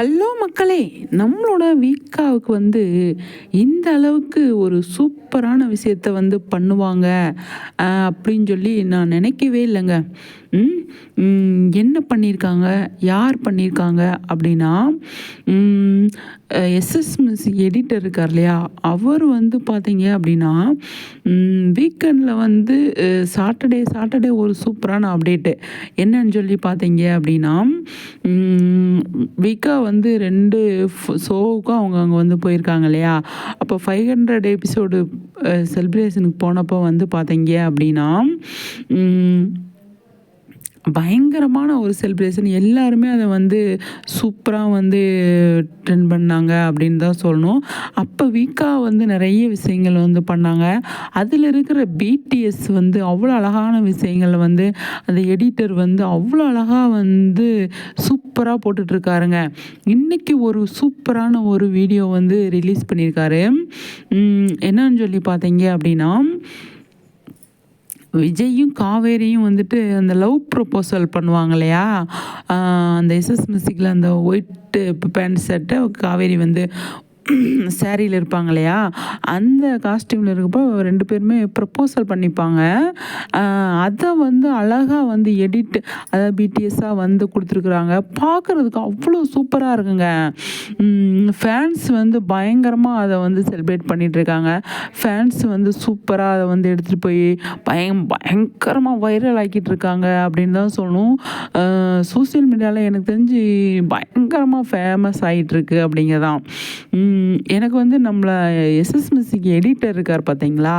Hello மக்களே நம்மளோட வீக்காவுக்கு வந்து இந்த அளவுக்கு ஒரு சூப்பரான விஷயத்த வந்து பண்ணுவாங்க அப்படின்னு சொல்லி நான் நினைக்கவே இல்லைங்க. என்ன பண்ணியிருக்காங்க யார் பண்ணியிருக்காங்க அப்படின்னா எஸ்எஸ் மிஸ் எடிட்டர் இருக்கார் இல்லையா? அவர் வந்து பார்த்தீங்க அப்படின்னா வீக்கெண்டில் வந்து சாட்டர்டே சாட்டர்டே ஒரு சூப்பரான அப்டேட்டு என்னன்னு சொல்லி பார்த்தீங்க அப்படின்னா வீக்கா வந்து ரெண்டு ஷோவுக்கும் அவங்க அங்கே வந்து போயிருக்காங்க இல்லையா? அப்போ ஃபைவ் ஹண்ட்ரட் எபிசோடு செலிப்ரேஷனுக்கு போனப்போ வந்து பார்த்தீங்க அப்படின்னா பயங்கரமான ஒரு செலிப்ரேஷன் எல்லாருமே அதை வந்து சூப்பராக வந்து ட்ரெண்ட் பண்ணாங்க அப்படின்னு தான் சொல்லணும். அப்போ வீக்காக வந்து நிறைய விஷயங்கள் வந்து பண்ணாங்க. அதில் இருக்கிற பிடிஎஸ் வந்து அவ்வளோ அழகான விஷயங்கள் வந்து அந்த எடிட்டர் வந்து அவ்வளோ அழகாக வந்து சூப்பராக போட்டுட்ருக்காருங்க. இன்றைக்கி ஒரு சூப்பரான ஒரு வீடியோ வந்து ரிலீஸ் பண்ணியிருக்காரு. என்னன்னு சொல்லி பார்த்தீங்க அப்படின்னா விஜயும் காவேரியும் வந்துட்டு அந்த லவ் ப்ரொப்போசல் பண்ணுவாங்க இல்லையா அந்த எஸ்எஸ் மியூசிக்கில் அந்த ஒயிட்டு பேண்ட் ஷர்ட்டை காவேரி வந்து சேரீயில் இருப்பாங்க இல்லையா அந்த காஸ்டியூமில் இருக்கப்போ ரெண்டு பேருமே ப்ரப்போசல் பண்ணிப்பாங்க. அதை வந்து அழகாக வந்து எடிட் அதாவது பிடிஎஸ்ஸாக வந்து கொடுத்துருக்குறாங்க. பார்க்குறதுக்கு அவ்வளோ சூப்பராக இருக்குங்க. ஃபேன்ஸ் வந்து பயங்கரமாக அதை வந்து செலிப்ரேட் பண்ணிகிட்ருக்காங்க ஃபேன்ஸ் வந்து சூப்பராக அதை வந்து எடுத்துகிட்டு போய் பயம் பயங்கரமாக வைரல் ஆக்கிட்டு இருக்காங்க அப்படின்னு தான் சொல்லணும். சோசியல் மீடியாவில் எனக்கு தெரிஞ்சு பயங்கரமாக ஃபேமஸ் ஆகிட்டுருக்கு அப்படிங்கிறதான் உம், எனக்கு வந்து நம்மளை எஸ்எஸ் மியூசிக் எடிட்டர் இருக்கார் பார்த்தீங்களா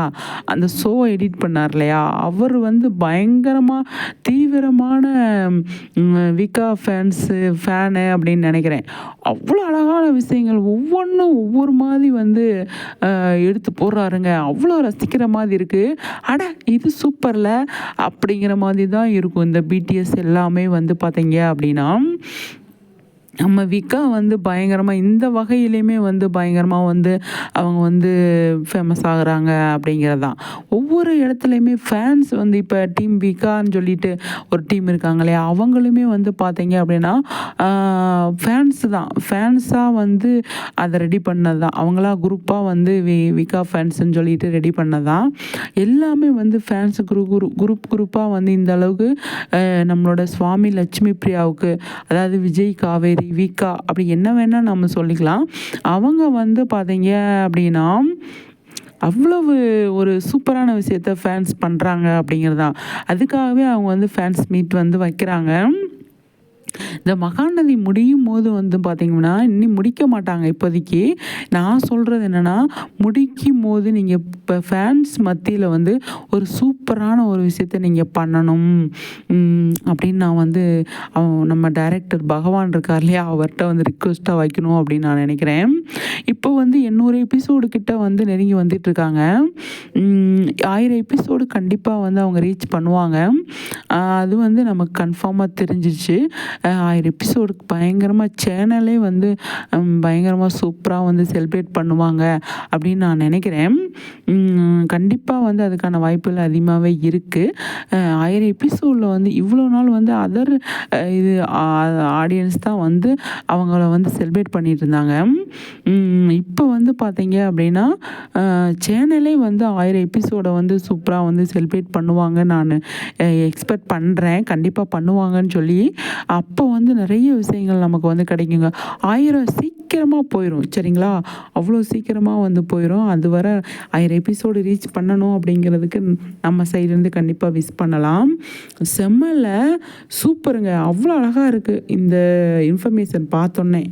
அந்த ஷோ எடிட் பண்ணார் இல்லையா? அவர் வந்து பயங்கரமாக தீவிரமான விகா ஃபேன்ஸு ஃபேனு அப்படின்னு நினைக்கிறேன். அவ்வளோ அழகான விஷயங்கள் ஒவ்வொன்றும் ஒவ்வொரு மாதிரி வந்து எடுத்து போடுறாருங்க. அவ்வளோ ரசிக்கிற மாதிரி இருக்குது அட இது சூப்பரில் அப்படிங்கிற மாதிரி தான் இருக்கும் இந்த பிடிஎஸ் எல்லாமே வந்து பார்த்தீங்க அப்படின்னா. நம்ம விக்கா வந்து பயங்கரமாக இந்த வகையிலையுமே வந்து பயங்கரமாக வந்து அவங்க வந்து ஃபேமஸ் ஆகுறாங்க அப்படிங்கிறது தான் ஒவ்வொரு இடத்துலையுமே ஃபேன்ஸ் வந்து இப்போ டீம் விக்கான்னு சொல்லிட்டு ஒரு டீம் இருக்காங்க இல்லையா அவங்களுமே வந்து பார்த்தீங்க அப்படின்னா ஃபேன்ஸ் தான். ஃபேன்ஸாக வந்து அதை ரெடி பண்ணது தான் அவங்களா குரூப்பாக வந்து வி விகா ஃபேன்ஸ்ன்னு சொல்லிட்டு ரெடி பண்ணது தான் எல்லாமே வந்து ஃபேன்ஸ் குரூப் குரு குரூப் குரூப்பாக வந்து இந்த அளவுக்கு நம்மளோட சுவாமி லட்சுமி பிரியாவுக்கு அதாவது விஜய் காவேரி விகா அப்படி என்ன வேணால் நம்ம சொல்லிக்கலாம். அவங்க வந்து பார்த்தீங்க அப்படின்னா அவ்வளவு ஒரு சூப்பரான விஷயத்த ஃபேன்ஸ் பண்ணுறாங்க அப்படிங்கிறது. தான் அதுக்காகவே அவங்க வந்து ஃபேன்ஸ் மீட் வந்து வைக்கிறாங்க. இந்த மகாநதி முடியும் போது வந்து பார்த்திங்கன்னா இன்னும் முடிக்க மாட்டாங்க இப்போதைக்கு. நான் சொல்கிறது என்னென்னா முடிக்கும் போது நீங்கள் இப்போ ஃபேன்ஸ் மத்தியில் வந்து ஒரு சூப்பரான ஒரு விஷயத்த நீங்கள் பண்ணணும். அப்படின்னு நான் வந்து நம்ம டைரக்டர் பகவான் இருக்கார் இல்லையா அவர்கிட்ட வந்து ரிக்வெஸ்ட்டாக வைக்கணும் அப்படின்னு நான் நினைக்கிறேன். இப்போ வந்து எண்ணூறு எபிசோடு கிட்ட வந்து நெருங்கி வந்துட்டுருக்காங்க ஆயிரம் எபிசோடு கண்டிப்பாக வந்து அவங்க ரீச் பண்ணுவாங்க. அது வந்து நமக்கு கன்ஃபார்மாக தெரிஞ்சிச்சு ஆயிரம் எபிசோடுக்கு பயங்கரமாக சேனலே வந்து பயங்கரமாக சூப்பராக வந்து செலிப்ரேட் பண்ணுவாங்க அப்படின்னு நான் நினைக்கிறேன். கண்டிப்பாக வந்து அதுக்கான வாய்ப்புகள் அதிகமாகவே இருக்குது ஆயிரம் எபிசோடில் வந்து இவ்வளோ நாள் வந்து அதர் இது ஆடியன்ஸ் தான் வந்து அவங்கள வந்து செலிப்ரேட் பண்ணிட்டு இருந்தாங்க. இப்போ வந்து பார்த்தீங்க அப்படின்னா சேனலே வந்து ஆயிரம் எபிசோடை வந்து சூப்பராக வந்து செலிப்ரேட் பண்ணுவாங்க. நான் எக்ஸ்பெக்ட் பண்ணுறேன் கண்டிப்பாக பண்ணுவாங்கன்னு சொல்லி அப்போ வந்து நிறைய விஷயங்கள் நமக்கு வந்து கிடைக்குங்க. ஆயிரம் சீக்கிரமாக போயிடும் சரிங்களா? அவ்வளோ சீக்கிரமாக வந்து போயிடும் அது வர ஆயிரம் எபிசோடு ரீச் பண்ணணும் அப்படிங்கிறதுக்கு நம்ம சைட்லேருந்து கண்டிப்பாக விஷ் பண்ணலாம். செம்மல சூப்பருங்க. அவ்வளோ அழகாக இருக்குது இந்த இன்ஃபர்மேஷன் பார்த்தோன்னே.